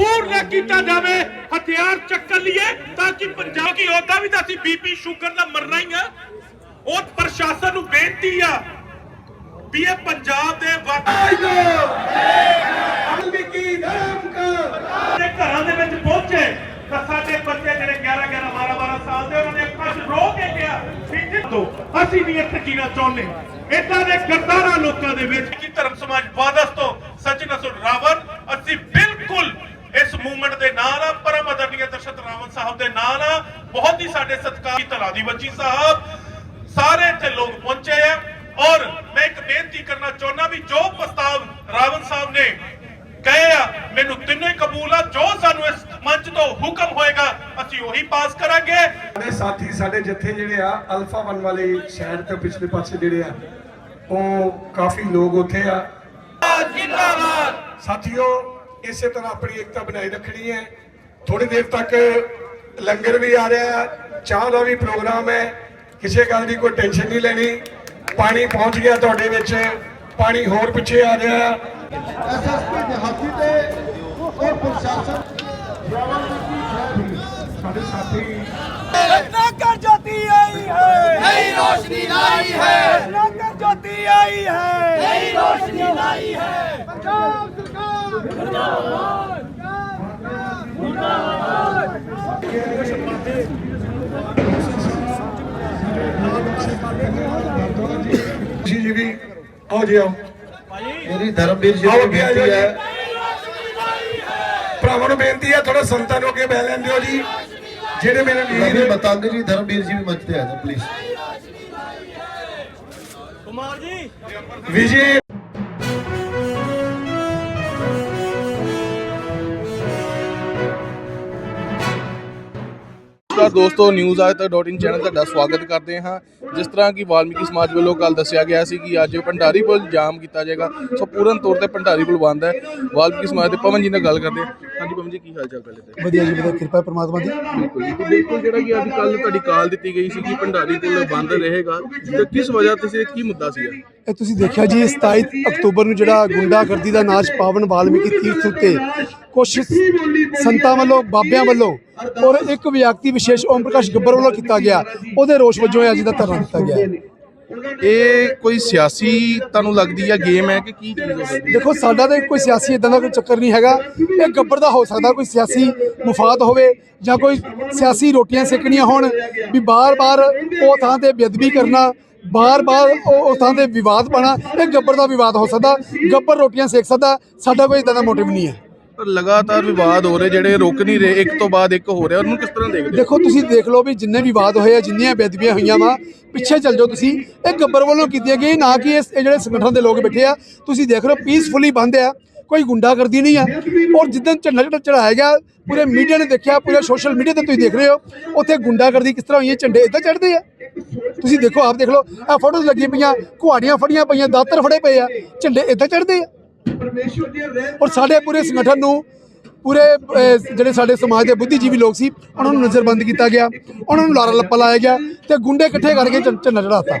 ਮਜਬੂਰ ਨਾ ਕੀਤਾ ਜਾਵੇ ਹਥਿਆਰ ਚੱਕਰ ਲਈਏ ਤਾਂ ਕਿ ਪੰਜਾਬ ਕੀ ਉਹਦਾ ਵੀ ਤਾਂ ਅਸੀਂ ਬੀਪੀ ਸ਼ੂਗਰ ਨਾਲ ਮਰਨਾ ਹੀ ਆ। ਉਹ ਪ੍ਰਸ਼ਾਸਨ ਨੂੰ ਬੇਨਤੀ ਆ ਵੀ ਇਹ ਪੰਜਾਬ ਦੇ ਵਾਕਈ ਵਾਲਮੀਕੀ ਧਰਮ ਕਾ ਦੇ ਘਰਾਂ ਦੇ ਵਿੱਚ ਪਹੁੰਚੇ ਤਾਂ ਸਾਡੇ ਬੱਚੇ ਜਿਹੜੇ 11 11 12 12 ਸਾਲ ਦੇ ਉਹਨਾਂ ਦੇ ਅੱਖਾਂ 'ਚ ਰੋ ਕੇ ਗਿਆ ਵੀ ਅਸੀਂ ਨਹੀਂ ਇੱਥੇ ਜੀਣਾ ਚਾਹੁੰਦੇ ਇਦਾਂ ਦੇ ਗੱਦਾਰਾਂ ਲੋਕਾਂ ਦੇ ਵਿੱਚ ਕੀ ਧਰਮ ਸਮਾਜ ਵਾਦਸ ਤੋਂ ਸਚਿਨ ਅਸੁਰ ਰਾਵਣ ਅਸੀਂ ਬਿਲਕੁਲ ਇਸ ਮੂਵਮੈਂਟ ਦੇ ਨਾਲ ਆ ਪਰਮ ਰਾਵਣ ਸਾਹਿਬ ਦੇ ਨਾਲ। ਬਹੁਤ ਹੀ ਸਾਡੇ ਸਤਿਕਾਰ ਤਲਾਦੀ ਬੱਚੀ ਸਾਹਿਬ। ਸਾਰੇ ਇੱਥੇ ਲੋਕ ਪਹੁੰਚੇ ਆ। ਔਰ ਮੈਂ ਇੱਕ ਬੇਨਤੀ ਕਰਨਾ ਚਾਹੁੰਦਾ ਵੀ ਜੋ ਪ੍ਰਸਤਾਵ ਰਾਵਣ ਸਾਹਿਬ ਨੇ ਕਹੇ ਆ ਮੈਨੂੰ ਤਿੰਨੋਂ ਹੀ ਕਬੂਲ ਆ। ਜੋ ਸਾਨੂੰ ਇਸ ਮੰਚ ਤੋਂ ਹੁਕਮ ਹੋਏਗਾ ਅਸੀਂ ਉਹੀ ਪਾਸ ਕਰਾਂਗੇ। ਸਾਡੇ ਸਾਥੀ ਸਾਡੇ ਜੱਥੇ ਜਿਹੜੇ ਆ ਅਲਫਾ ਵਨ ਵਾਲੇ ਸ਼ਹਿਰ ਤੋਂ ਪਿਛਲੇ ਪਾਸੇ ਜਿਹੜੇ ਆ ਉਹ ਕਾਫੀ ਲੋਕ ਉੱਥੇ ਆ। ਜਿੰਦਾਬਾਦ। ਸਾਥੀਓ ਇਸੇ ਤਰ੍ਹਾਂ ਆਪਣੀ ਏਕਤਾ ਬਣਾਈ ਰੱਖਣੀ ਹੈ। ਥੋੜੀ ਦੇਰ ਤੱਕ ਲੰਗਰ ਵੀ ਆ ਰਿਹਾ ਚਾਹ ਦਾ ਵੀ ਪ੍ਰੋਗਰਾਮ ਹੈ। ਕਿਸੇ ਗੱਲ ਦੀ ਕੋਈ ਟੈਨਸ਼ਨ ਨਹੀਂ ਲੈਣੀ। ਪਾਣੀ ਪਹੁੰਚ ਗਿਆ ਤੁਹਾਡੇ ਵਿੱਚ। ਪਾਣੀ ਹੋਰ ਪਿੱਛੇ ਆ ਰਿਹਾ ਸਾਡੇ ਸਾਥੀ ਆਈ ਹੈ। ਨਹੀਂ ਰੋਸ਼ਨੀ ਨਹੀਂ ਹੈ। ਪੰਜਾਬ ਸਰਕਾਰ। ਜੀ ਜੀ ਵੀ ਆਓ ਜੀ ਆਓ। ਮੇਰੀ ਧਰਮਵੀਰ ਜੀ ਆਓ ਨੂੰ ਅੱਗੇ ਆ ਬੇਨਤੀ ਹੈ। ਭਰਾਵਾਂ ਨੂੰ ਬੇਨਤੀ ਹੈ ਥੋੜਾ ਸੰਤਾਂ ਨੂੰ ਅੱਗੇ ਬਹਿ ਲੈਣ ਦਿਓ ਜੀ। ਜਿਹੜੇ ਮੇਰੇ ਵੀਰ ਮਤੰਗ ਜੀ ਧਰਮਵੀਰ ਜੀ ਵੀ ਮੰਚ ਤੇ ਆ ਜਾਓ ਪਲੀਜ਼ ਵਿਜੇ ਨਮਸਕਾਰ ਦੋਸਤੋ ਨਿਊਜ਼ ਆਜ ਤੱਕ ਡੋਟ ਇਨ ਚੈਨਲ ਤੁਹਾਡਾ ਸਵਾਗਤ ਕਰਦੇ ਹਾਂ। ਜਿਸ ਤਰ੍ਹਾਂ ਕਿ ਵਾਲਮੀਕੀ ਸਮਾਜ ਵੱਲੋਂ ਕੱਲ ਦੱਸਿਆ ਗਿਆ ਸੀ ਕਿ ਅੱਜ ਭੰਡਾਰੀ ਪੁਲ ਜਾਮ ਕੀਤਾ ਜਾਏਗਾ। ਸੋ ਪੂਰਨ ਤੌਰ ਤੇ ਭੰਡਾਰੀ ਪੁਲ ਬੰਦ ਹੈ। ਵਾਲਮੀਕੀ ਸਮਾਜ ਦੇ ਪਵਨ ਜੀ ਨਾਲ ਗੱਲ ਕਰਦੇ ਹਾਂ। ਹਾਂਜੀ ਜੀ ਕੀ ਹਾਲ ਚਾਲ ਪਹਿਲੇ ਤੇ? ਵਧੀਆ ਜੀ ਵਧੀਆ। ਕਿਰਪਾ ਪ੍ਰਮਾਤਮਾ ਦੀ। ਬਿਲਕੁਲ ਜੀ ਤੇ ਬਿਲਕੁਲ ਜਿਹੜਾ ਕਿ ਅੱਜ ਕੱਲ ਤੁਹਾਡੀ ਕਾਲ ਦਿੱਤੀ ਗਈ ਸੀ ਕਿ ਭੰਡਾਰੀ ਪੁਲ ਬੰਦ ਰਹੇਗਾ। ਤੇ ਕਿਸ ਵਜ੍ਹਾ ਤੇ ਸੀ ਕੀ ਮੁੱਦਾ ਸੀ ਇਹ ਤੁਸੀਂ ਦੇਖਿਆ ਜੀ 27 ਅਕਤੂਬਰ ਨੂੰ ਜਿਹੜਾ ਗੁੰਡਾਗਰਦੀ ਦਾ ਨਾਚ ਪਾਵਨ ਵਾਲਮੀਕੀ ਤੀਰਥ ਉੱਤੇ ਕੁਝ ਸੰਤਾਂ ਵੱਲੋਂ ਬਾਬਿਆਂ ਵੱਲੋਂ ਔਰ ਇੱਕ ਵਿਅਕਤੀ ਵਿਸ਼ੇਸ਼ ਓਮ ਪ੍ਰਕਾਸ਼ ਗੱਬਰ ਵੱਲੋਂ ਕੀਤਾ ਗਿਆ ਉਹਦੇ ਰੋਸ਼ ਵਜੋਂ ਇਹ ਅੱਜ ਦਾ ਧਰਨਾ ਦਿੱਤਾ ਗਿਆ। ਇਹ ਕੋਈ ਸਿਆਸੀ ਤੁਹਾਨੂੰ ਲੱਗਦੀ ਹੈ ਗੇਮ ਹੈ ਕਿ ਕੀ ਚੀਜ਼ ਹੋ? ਸਕਦੀ ਦੇਖੋ, ਸਾਡਾ ਤਾਂ ਕੋਈ ਸਿਆਸੀ ਇਦਾਂ ਦਾ ਕੋਈ ਚੱਕਰ ਨਹੀਂ ਹੈਗਾ। ਇਹ ਗੱਬਰ ਦਾ ਹੋ ਸਕਦਾ ਕੋਈ ਸਿਆਸੀ ਮੁਫਾਦ ਹੋਵੇ ਜਾਂ ਕੋਈ ਸਿਆਸੀ ਰੋਟੀਆਂ ਸੇਕਣੀਆਂ ਹੋਣ ਵੀ ਬਾਰ-ਬਾਰ ਉਹ ਥਾਂ ਤੇ ਬੇਅਦਬੀ ਕਰਨਾ, ਬਾਰ-ਬਾਰ ਉਹ ਥਾਂ ਤੇ ਵਿਵਾਦ ਪਾਣਾ ਇਹ ਗੱਬਰ ਦਾ ਵਿਵਾਦ ਹੋ ਸਕਦਾ। ਗੱਬਰ ਰੋਟੀਆਂ ਸੇਕ ਸਕਦਾ। ਸਾਡਾ ਕੋਈ ਇਦਾਂ ਦਾ ਮੋਟਿਵ ਨਹੀਂ ਹੈ। ਪਰ ਲਗਾਤਾਰ ਵਿਵਾਦ ਹੋ ਰਹੇ ਜਿਹੜੇ ਰੁਕ ਨਹੀਂ ਰਹੇ, ਇੱਕ ਤੋਂ ਬਾਅਦ ਇੱਕ ਹੋ ਰਿਹਾ, ਉਹਨੂੰ ਕਿਸ ਤਰ੍ਹਾਂ ਦੇਖਦੇ ਦੇਖੋ, ਤੁਸੀਂ ਦੇਖ ਲਓ ਵੀ ਜਿੰਨੇ ਵਿਵਾਦ ਹੋਏ ਆ, ਜਿੰਨੀਆਂ ਬੇਅਦਬੀਆਂ ਹੋਈਆਂ ਵਾ, ਪਿੱਛੇ ਚੱਲ ਜਾਓ ਤੁਸੀਂ। ਇਹ ਗੱਬਰ ਵੱਲੋਂ ਕੀਤੀਆਂ ਗਈਆਂ, ਨਾ ਕਿ ਇਸ ਇਹ ਜਿਹੜੇ ਸੰਗਠਨ ਦੇ ਲੋਕ ਬੈਠੇ ਆ, ਤੁਸੀਂ ਦੇਖ ਲਓ ਪੀਸਫੁਲੀ ਬੰਦ ਆ, ਕੋਈ ਗੁੰਡਾਗਰਦੀ ਨਹੀਂ ਆ। ਔਰ ਜਿੱਦਣ ਝੰਡਾ ਜਿਹੜਾ ਚੜਾਇਆ ਗਿਆ, ਪੂਰੇ ਮੀਡੀਆ ਨੇ ਦੇਖਿਆ, ਪੂਰੇ ਸੋਸ਼ਲ ਮੀਡੀਆ ਤੇ ਤੁਸੀਂ ਦੇਖ ਰਹੇ ਹੋ, ਉੱਥੇ ਗੁੰਡਾਗਰਦੀ ਕਿਸ ਤਰ੍ਹਾਂ ਹੋਈ ਹੈ ਝੰਡੇ ਇੱਦਾਂ ਚੜਦੇ ਆ। ਤੁਸੀਂ ਦੇਖੋ, ਆਪ ਦੇਖ ਲਓ ਆ ਫੋਟੋਜ਼ ਲੱਗੀਆਂ ਪਈਆਂ, ਕੁਹਾੜੀਆਂ ਫੜੀਆਂ ਪਈਆਂ, ਦਾਤਰ ਫੜੇ ਪਏ ਆ, ਝੰਡੇ ਇੱਦਾਂ ਚੜਦੇ ਆ। ਔਰ ਸਾਡੇ ਪੂਰੇ ਸੰਗਠਨ ਨੂੰ ਪੂਰੇ ਜਿਹੜੇ ਸਾਡੇ ਸਮਾਜ ਦੇ ਬੁੱਧੀਜੀਵੀ ਲੋਕ ਸੀ ਉਹਨਾਂ ਨੂੰ ਨਜ਼ਰਬੰਦ ਕੀਤਾ ਗਿਆ ਉਹਨਾਂ ਨੂੰ ਲਾਰਾ ਲੱਪਾ ਲਾਇਆ ਗਿਆ ਤੇ ਗੁੰਡੇ ਇਕੱਠੇ ਕਰਕੇ ਝੰਡਾ ਚੜਾਤਾ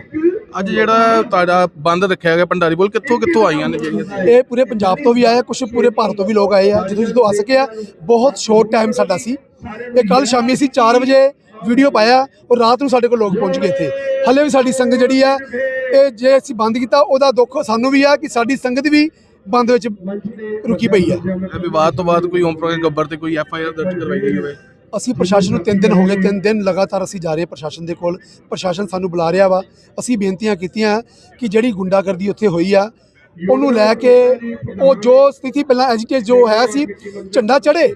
ਅੱਜ ਜਿਹੜਾ ਤੁਹਾਡਾ ਬੰਦ ਰੱਖਿਆ ਗਿਆ ਭੰਡਾਰੀ ਬੋਲ ਕਿੱਥੋਂ ਕਿੱਥੋਂ ਆਈਆਂ ਨੇ ਜਿਹੜੀਆਂ? ਇਹ ਪੂਰੇ ਪੰਜਾਬ ਤੋਂ ਵੀ ਆਏ ਕੁਝ ਪੂਰੇ ਭਾਰਤ ਤੋਂ ਵੀ ਲੋਕ ਆਏ ਆ ਜਦੋਂ ਜਦੋਂ ਆ ਸਕੇ ਆ ਬਹੁਤ ਸ਼ੋਰਟ ਟਾਈਮ ਸਾਡਾ ਸੀ। ਇਹ ਕੱਲ ਸ਼ਾਮੀ ਅਸੀਂ 4 ਵਜੇ ਵੀਡੀਓ ਪਾਇਆ ਔਰ ਰਾਤ ਨੂੰ ਸਾਡੇ ਕੋਲ ਲੋਕ ਪਹੁੰਚ ਗਏ ਇੱਥੇ। ਹਲੇ ਵੀ ਸਾਡੀ ਸੰਗਤ ਜਿਹੜੀ ਆ ਇਹ ਜੇ ਅਸੀਂ ਬੰਦ ਕੀਤਾ ਉਹਦਾ ਦੁੱਖ ਸਾਨੂੰ ਵੀ ਆ ਕਿ ਸਾਡੀ ਸੰਗਤ ਵੀ ਬੰਦ ਵਿੱਚ ਰੁਕੀ ਪਈ ਆ ਇਹ ਵਿਵਾਦ ਤੋਂ ਬਾਅਦ ਕੋਈ ਓਮ ਪ੍ਰਕਾਸ਼ ਗੱਬਰ ਤੇ ਕੋਈ ਐਫ ਆਈ ਆਰ ਦਰਜ ਕਰਵਾਈ ਗਈ ਹੋਵੇ? ਅਸੀਂ ਪ੍ਰਸ਼ਾਸਨ ਨੂੰ 3 ਦਿਨ ਹੋ ਗਏ 3 ਦਿਨ ਲਗਾਤਾਰ ਅਸੀਂ ਜਾ ਰਹੇ ਹਾਂ ਪ੍ਰਸ਼ਾਸਨ ਦੇ ਕੋਲ। ਪ੍ਰਸ਼ਾਸਨ ਸਾਨੂੰ ਬੁਲਾ ਰਿਹਾ ਵਾ। ਅਸੀਂ ਬੇਨਤੀਆਂ ਕੀਤੀਆਂ ਕਿ ਜਿਹੜੀ ਗੁੰਡਾਗਰਦੀ ਉੱਥੇ ਹੋਈ ਆ ਉਹਨੂੰ ਲੈ ਕੇ ਉਹ ਜੋ ਸਥਿਤੀ ਪਹਿਲਾਂ ਐਜੀਟੇਟ ਜੋ ਹੈ ਸੀ ਝੰਡਾ ਚੜੇ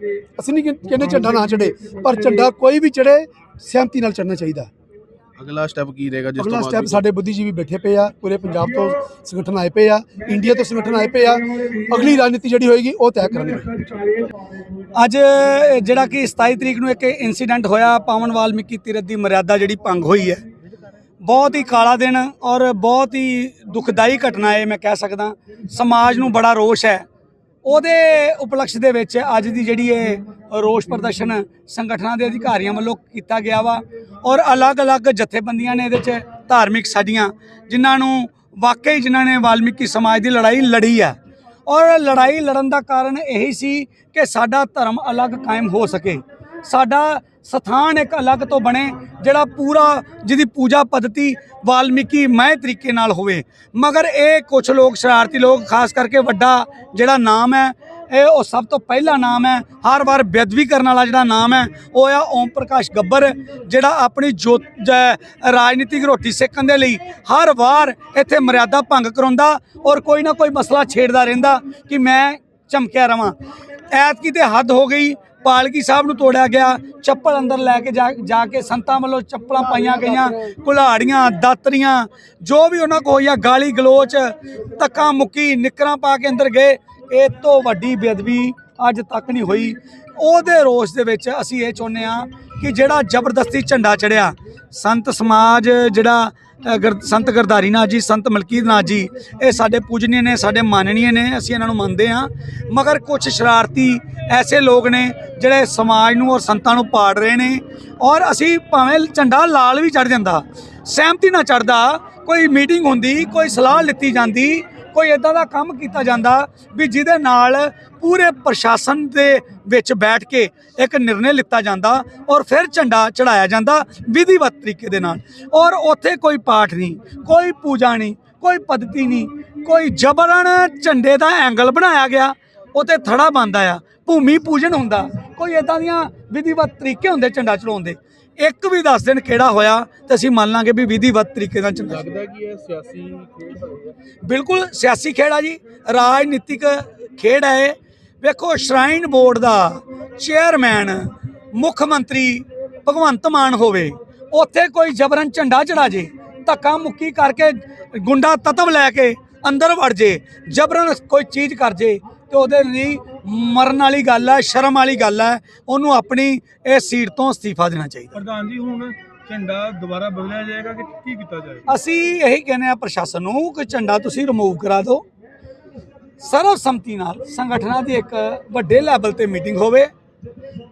ਅਸੀਂ ਨਹੀਂ ਕਹਿ- ਕਹਿੰਦੇ ਝੰਡਾ ਨਾ ਚੜੇ ਪਰ ਝੰਡਾ ਕੋਈ ਵੀ ਚੜੇ ਸਹਿਮਤੀ ਨਾਲ ਚੜਨਾ ਚਾਹੀਦਾ। ਅਗਲਾ ਸਟੈਪ ਕੀ ਰਹੇਗਾ ਜਿਸ ਅਗਲਾ ਤੋਂ ਸਟੈਪ ਬਾਅਦ ਸਾਡੇ ਬੁੱਧੀਜੀਵੀ ਬੈਠੇ ਪਏ ਆ ਪੂਰੇ ਪੰਜਾਬ ਤੋਂ ਸੰਗਠਨ ਆਏ ਪਏ ਆ ਇੰਡੀਆ ਤੋਂ ਸੰਗਠਨ ਆਏ ਪਏ ਆ ਅਗਲੀ ਰਾਜਨੀਤੀ ਜਿਹੜੀ ਹੋਏਗੀ ਉਹ ਤੈਅ ਕਰਾਂਗੇ ਅੱਜ ਜਿਹੜਾ ਕਿ 27 ਤਰੀਕ ਨੂੰ ਇੱਕ ਇਨਸੀਡੈਂਟ ਹੋਇਆ ਪਾਵਨ ਵਾਲਮੀਕੀ ਤੀਰਥ ਦੀ ਮਰਿਆਦਾ ਜਿਹੜੀ ਭੰਗ ਹੋਈ ਹੈ। ਬਹੁਤ ਹੀ ਕਾਲਾ ਦਿਨ ਔਰ ਬਹੁਤ ਹੀ ਦੁਖਦਾਈ ਘਟਨਾ ਹੈ ਮੈਂ ਕਹਿ ਸਕਦਾ। ਸਮਾਜ ਨੂੰ ਬੜਾ ਰੋਸ਼ ਹੈ। ਉਹਦੇ ਉਪਲਕਸ਼ ਦੇ ਵਿੱਚ ਅੱਜ ਦੀ ਜਿਹੜੀ ਇਹ ਰੋਸ਼ ਪ੍ਰਦਰਸ਼ਨ ਸੰਗਠਨਾਂ ਦੇ ਅਧਿਕਾਰੀਆਂ ਵੱਲੋਂ ਕੀਤਾ ਗਿਆ ਵਾ ਔਰ ਅਲੱਗ-ਅਲੱਗ ਜਥੇਬੰਦੀਆਂ ਨੇ ਇਹਦੇ 'ਚ ਧਾਰਮਿਕ ਸਾਡੀਆਂ ਜਿਨ੍ਹਾਂ ਨੂੰ ਵਾਕਈ ਜਿਨ੍ਹਾਂ ਨੇ ਵਾਲਮੀਕੀ ਸਮਾਜ ਦੀ ਲੜਾਈ ਲੜੀ ਆ। ਔਰ ਲੜਾਈ ਲੜਨ ਦਾ ਕਾਰਨ ਇਹੀ ਸੀ ਕਿ ਸਾਡਾ ਧਰਮ ਅਲੱਗ ਕਾਇਮ ਹੋ ਸਕੇ। ਸਾਡਾ ਸਥਾਨ ਇੱਕ ਅਲੱਗ ਤੋਂ ਬਣੇ, ਜਿਹੜਾ ਪੂਰਾ, ਜਿਹਦੀ ਪੂਜਾ ਪद्धਤੀ ਵਾਲਮੀਕੀ ਮਹਿ ਤਰੀਕੇ ਨਾਲ ਹੋਵੇ। ਮਗਰ ਇਹ ਕੁਝ ਲੋਕ, ਸ਼ਰਾਰਤੀ ਲੋਕ, ਖਾਸ ਕਰਕੇ ਵੱਡਾ ਜਿਹੜਾ ਨਾਮ ਹੈ, ਇਹ ਉਹ ਸਭ ਤੋਂ ਪਹਿਲਾ ਨਾਮ ਹੈ। ਹਰ ਵਾਰ ਬੇਅਦਬੀ ਕਰਨ ਵਾਲਾ ਜਿਹੜਾ ਨਾਮ ਹੈ, ਉਹ ਆ ਓਮ ਪ੍ਰਕਾਸ਼ ਗੱਬਰ, ਜਿਹੜਾ ਆਪਣੀ ਜੋ ਜ- ਰਾਜਨੀਤਿਕ ਰੋਟੀ ਸੇਕਣ ਦੇ ਲਈ ਹਰ ਵਾਰ ਇੱਥੇ ਮਰਿਆਦਾ ਭੰਗ ਕਰਾਉਂਦਾ ਔਰ ਕੋਈ ਨਾ ਕੋਈ ਮਸਲਾ ਛੇੜਦਾ ਰਹਿੰਦਾ ਕਿ ਮੈਂ ਚਮਕਿਆ ਰਵਾਂ। ਐਤਕੀ ਤੇ ਹੱਦ ਹੋ ਗਈ ਪਾਲਕੀ ਸਾਹਿਬ ਨੂੰ ਤੋੜਿਆ ਗਿਆ। ਚੱਪਲ ਅੰਦਰ ਲੈ ਕੇ ਜਾ ਕੇ ਸੰਤਾਂ ਵੱਲੋਂ ਚੱਪਲਾਂ ਪਾਈਆਂ ਗਈਆਂ ਕੁਲਾੜੀਆਂ ਦਾਤਰੀਆਂ ਜੋ ਵੀ ਉਹਨਾਂ ਕੋ ਹੋਇਆ ਗਾਲੀ ਗਲੋਚ ਤੱਕਾ ਮੁੱਕੀ ਨਿਕਰਾਂ ਪਾ ਕੇ ਅੰਦਰ ਗਏ। ਇਹ ਤੋਂ ਵੱਡੀ ਬੇਅਦਬੀ ਅੱਜ ਤੱਕ ਨਹੀਂ ਹੋਈ। ਉਹਦੇ ਰੋਸ ਦੇ ਵਿੱਚ ਅਸੀਂ ਇਹ ਚਾਹੁੰਦੇ ਆ ਕਿ ਜਿਹੜਾ ਜ਼ਬਰਦਸਤੀ ਝੰਡਾ ਚੜਿਆ ਸੰਤ ਸਮਾਜ ਜਿਹੜਾ ਅ, ਸੰਤ ਗਰਧਾਰੀ ਨਾਥ ਜੀ ਸੰਤ ਮਲਕੀਤ ਨਾਥ ਜੀ ਇਹ ਸਾਡੇ ਪੂਜਨੀਏ ਨੇ ਸਾਡੇ ਮਾਨਣੀਏ ਨੇ ਅਸੀਂ ਇਹਨਾਂ ਨੂੰ ਮੰਨਦੇ ਹਾਂ। ਮਗਰ ਕੁਝ ਸ਼ਰਾਰਤੀ ਐਸੇ ਲੋਕ ਨੇ ਜਿਹੜੇ ਸਮਾਜ ਨੂੰ ਔਰ ਸੰਤਾਂ ਨੂੰ ਪਾੜ ਰਹੇ ਨੇ ਔਰ ਅਸੀਂ ਭਾਵੇਂ ਝੰਡਾ ਲਾਲ ਵੀ ਚੜ ਜਾਂਦਾ ਸਹਿਮਤੀ ਨਾਲ ਚੜਦਾ ਕੋਈ ਮੀਟਿੰਗ ਹੁੰਦੀ ਕੋਈ ਸਲਾਹ ਲਿੱਤੀ ਜਾਂਦੀ ਕੋਈ ਇਦਾਂ ਦਾ ਕੰਮ ਕੀਤਾ ਜਾਂਦਾ ਵੀ ਜਿਹਦੇ ਨਾਲ ਪੂਰੇ ਪ੍ਰਸ਼ਾਸਨ ਦੇ ਵਿੱਚ ਬੈਠ ਕੇ ਇੱਕ ਨਿਰਣੇ ਲਿੱਤਾ ਜਾਂਦਾ ਔਰ ਫਿਰ ਝੰਡਾ ਚੜਾਇਆ ਜਾਂਦਾ ਵਿਧੀਵਤ ਤਰੀਕੇ ਦੇ ਨਾਲ। ਔਰ ਉੱਥੇ ਕੋਈ ਪਾਠ ਨਹੀਂ, ਕੋਈ ਪੂਜਾ ਨਹੀਂ, ਕੋਈ ਪद्धਤੀ ਨਹੀਂ, ਕੋਈ ਜਬਰਨ ਝੰਡੇ ਦਾ ਐਂਗਲ ਬਣਾਇਆ ਗਿਆ, ਉੱਥੇ ਥੜਾ ਬੰਦਾ ਆ ਭੂਮੀ ਪੂਜਨ ਹੁੰਦਾ, ਕੋਈ ਇਦਾਂ ਦੀਆਂ ਵਿਧੀਵਤ ਤਰੀਕੇ ਹੁੰਦੇ ਝੰਡਾ ਚੜਾਉਣ ਦੇ। ਇੱਕ ਵੀ ਦੱਸ ਦਿਨ ਕਿਹੜਾ ਹੋਇਆ ਤੇ ਅਸੀਂ ਮੰਨ ਲਾਂਗੇ ਵੀ ਵਿਧੀਵਤ ਤਰੀਕੇ ਨਾਲ ਝੰਡਾ ਲੱਗਦਾ ਕਿ ਇਹ ਸਿਆਸੀ ਖੇਡ ਹੈ ਬਿਲਕੁਲ ਸਿਆਸੀ ਖੇਡ ਆ ਜੀ। ਰਾਜਨੀਤਿਕ ਖੇਡ ਹੈ। ਵੇਖੋ ਸ਼ਰਾਈਨ ਬੋਰਡ ਦਾ ਚੇਅਰਮੈਨ ਮੁੱਖ ਮੰਤਰੀ ਭਗਵੰਤ ਮਾਨ ਹੋਵੇ ਉੱਥੇ ਕੋਈ ਜਬਰਨ ਝੰਡਾ ਚੜਾ ਜੇ ਧੱਕਾ ਮੁੱਕੀ ਕਰਕੇ ਗੁੰਡਾ ਤਤਵ ਲੈ ਕੇ ਅੰਦਰ ਵੜ ਜੇ ਜਬਰਨ ਕੋਈ ਚੀਜ਼ ਕਰ ਜੇ ਤੇ ਉਹਦੇ ਲਈ ਮਰਨ ਵਾਲੀ ਗੱਲ ਹੈ ਸ਼ਰਮ ਵਾਲੀ ਗੱਲ ਹੈ ਉਹਨੂੰ ਆਪਣੀ ਇਸ ਸੀਟ ਤੋਂ ਅਸਤੀਫਾ ਦੇਣਾ ਚਾਹੀਦਾ। ਪ੍ਰਧਾਨ ਜੀ ਹੁਣ ਝੰਡਾ ਦੁਬਾਰਾ ਬਦਲਿਆ ਜਾਏਗਾ ਕਿ ਕੀ ਕੀਤਾ ਜਾਏਗਾ? ਅਸੀਂ ਇਹੀ ਕਹਿੰਦੇ ਆ ਪ੍ਰਸ਼ਾਸਨ ਨੂੰ ਕਿ ਝੰਡਾ ਤੁਸੀਂ ਰਿਮੂਵ ਕਰਾ ਦਿਓ। ਸਰਵਸੰਮਤੀ ਨਾਲ ਸੰਗਠਨਾਂ ਦੀ ਇੱਕ ਵੱਡੇ ਲੈਵਲ ਤੇ ਮੀਟਿੰਗ ਹੋਵੇ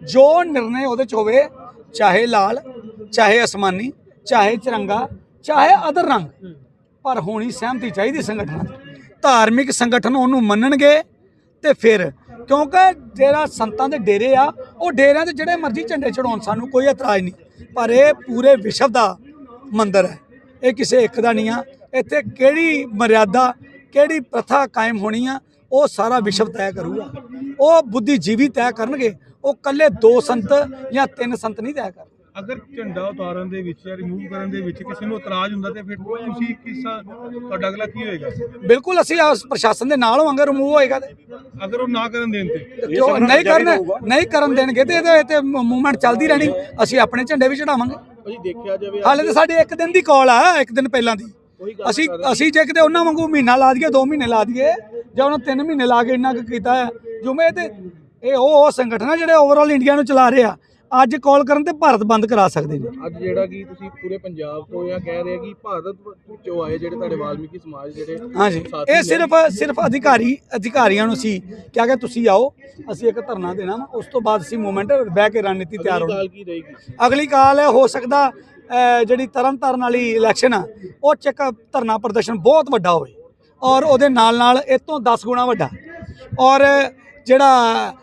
ਜੋ ਨਿਰਣੇ ਉਹਦੇ ਚ ਹੋਵੇ ਚਾਹੇ ਲਾਲ ਚਾਹੇ ਅਸਮਾਨੀ ਚਾਹੇ ਤਿਰੰਗਾ ਚਾਹੇ ਅਦਰ ਰੰਗ ਪਰ ਹੋਣੀ ਸਹਿਮਤੀ ਚਾਹੀਦੀ ਸੰਗਠਨਾਂ ਦੀ। ਧਾਰਮਿਕ ਸੰਗਠਨ ਉਹਨੂੰ ਮੰਨਣਗੇ ਤੇ ਫਿਰ ਕਿਉਂਕਿ ਜਿਹੜਾ ਸੰਤਾਂ ਦੇ ਡੇਰੇ ਆ, ਉਹ ਡੇਰਿਆਂ ਦੇ ਜਿਹੜੇ ਮਰਜ਼ੀ ਝੰਡੇ ਚੜਾਉਣ ਸਾਨੂੰ ਕੋਈ ਇਤਰਾਜ਼ ਨਹੀਂ। ਪਰ ਇਹ ਪੂਰੇ ਵਿਸ਼ਵ ਦਾ ਮੰਦਰ ਹੈ। ਇਹ ਕਿਸੇ ਇੱਕ ਦਾ ਨਹੀਂ ਆ। ਇੱਥੇ ਕਿਹੜੀ ਮਰਿਆਦਾ, ਕਿਹੜੀ ਪ੍ਰਥਾ ਕਾਇਮ ਹੋਣੀ ਆ, ਉਹ ਸਾਰਾ ਵਿਸ਼ਵ ਤੈਅ ਕਰੂਗਾ। ਉਹ ਬੁੱਧੀਜੀਵੀ ਤੈਅ ਕਰਨਗੇ, ਉਹ ਕੱਲੇ ਦੋ ਸੰਤ ਜਾਂ ਤਿੰਨ ਸੰਤ ਨਹੀਂ ਤੈਅ ਕਰ ਅਗਰ ਝੰਡਾ ਉਤਾਰਨ ਦੇ ਵਿੱਚ ਜਾਂ ਰਿਮੂਵ ਕਰਨ ਦੇ ਵਿੱਚ ਕਿਸੇ ਨੂੰ ਇਤਰਾਜ਼ ਹੁੰਦਾ ਤੇ ਫਿਰ ਤੁਸੀਂ ਕਿਸ ਤੁਹਾਡਾ ਅਗਲਾ ਕੀ ਹੋਏਗਾ? ਬਿਲਕੁਲ ਅਸੀਂ ਉਸ ਪ੍ਰਸ਼ਾਸਨ ਦੇ ਨਾਲ ਹੋਵਾਂਗੇ ਰਿਮੂਵ ਹੋਏਗਾ ਤੇ। ਅਗਰ ਉਹ ਨਾ ਕਰਨ ਦੇਣ ਤੇ? ਜੋ ਨਹੀਂ ਕਰਨ ਨਹੀਂ ਕਰਨ ਦੇਣਗੇ ਤੇ ਇਹਦੇ ਤੇ ਮੂਵਮੈਂਟ ਚੱਲਦੀ ਰਹਿਣੀ। ਅਸੀਂ ਆਪਣੇ ਝੰਡੇ ਵੀ ਚੜਾਵਾਂਗੇ। ਭਾਜੀ ਦੇਖਿਆ ਜਾਵੇ ਹਾਲੇ ਤਾਂ ਸਾਡੇ ਇੱਕ ਦਿਨ ਦੀ ਕਾਲ ਆ ਇੱਕ ਦਿਨ ਪਹਿਲਾਂ ਦੀ। ਅਸੀਂ ਅਸੀਂ ਜੇ ਕਿਤੇ ਉਹਨਾਂ ਵਾਂਗੂ ਮਹੀਨਾ ਲਾ ਦਈਏ 2 ਮਹੀਨੇ ਲਾ ਦਈਏ ਜਾਂ ਉਹਨਾਂ 3 ਮਹੀਨੇ ਲਾ ਕੇ ਇੰਨਾ ਕੁ ਕੀਤਾ ਹੈ ਜੁਮੇ ਤੇ ਇਹ ਉਹ ਉਹ ਸੰਗਠਨ ਆ ਜਿਹੜੇ ਓਵਰਆਲ ਇੰਡੀਆ ਨੂੰ ਚਲਾ ਰਹੇ ਆ। ਅੱਜ ਕਾਲ ਕਰਨ ਤੇ ਭਾਰਤ ਬੰਦ ਕਰਾ ਸਕਦੇ ਨੇ। ਅੱਜ ਜਿਹੜਾ ਕਿ ਤੁਸੀਂ ਪੂਰੇ ਪੰਜਾਬ ਤੋਂ ਜਾਂ ਕਹਿ ਰਹੇ ਕਿ ਭਾਰਤ ਵਿੱਚੋਂ ਆਏ ਜਿਹੜੇ ਤੁਹਾਡੇ ਵਾਲਮੀਕੀ ਸਮਾਜ ਜਿਹੜੇ ਹਾਂਜੀ। ਇਹ। ਸਿਰਫ ਸਿਰਫ ਅਧਿਕਾਰੀ ਅਧਿਕਾਰੀਆਂ ਨੂੰ ਸੀ। ਕਿਹਾ ਕਿ ਤੁਸੀਂ ਆਓ ਅਸੀਂ ਇੱਕ ਧਰਨਾ ਦੇਣਾ ਵਾ। ਉਸ ਤੋਂ ਬਾਅਦ ਅਸੀਂ ਮੂਵਮੈਂਟ ਬਹਿ ਕੇ ਰਣਨੀਤੀ ਤਿਆਰ ਅਗਲੀ ਹੋਣੀ। ਗੱਲ ਕੀ ਰਹੇਗੀ? ਅਗਲੀ ਕਾਲ ਹੈ ਹੋ ਸਕਦਾ ਜਿਹੜੀ ਤਰਨ ਤਾਰਨ ਵਾਲੀ ਇਲੈਕਸ਼ਨ ਆ ਉਹ ਚ ਇੱਕ ਧਰਨਾ ਪ੍ਰਦਰਸ਼ਨ ਬਹੁਤ ਵੱਡਾ ਹੋਵੇ। ਔਰ ਉਹਦੇ ਨਾਲ ਨਾਲ ਇਹ ਤੋਂ 10 ਗੁਣਾ ਵੱਡਾ। ਔਰ ਜਿਹੜਾ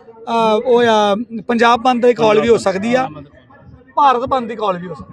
ਉਹ ਆ ਪੰਜਾਬ ਬੰਦ ਦੀ ਕਾਲ ਵੀ ਹੋ ਸਕਦੀ ਆ ਭਾਰਤ ਬੰਦ ਦੀ ਕਾਲ ਵੀ ਹੋ ਸਕਦੀ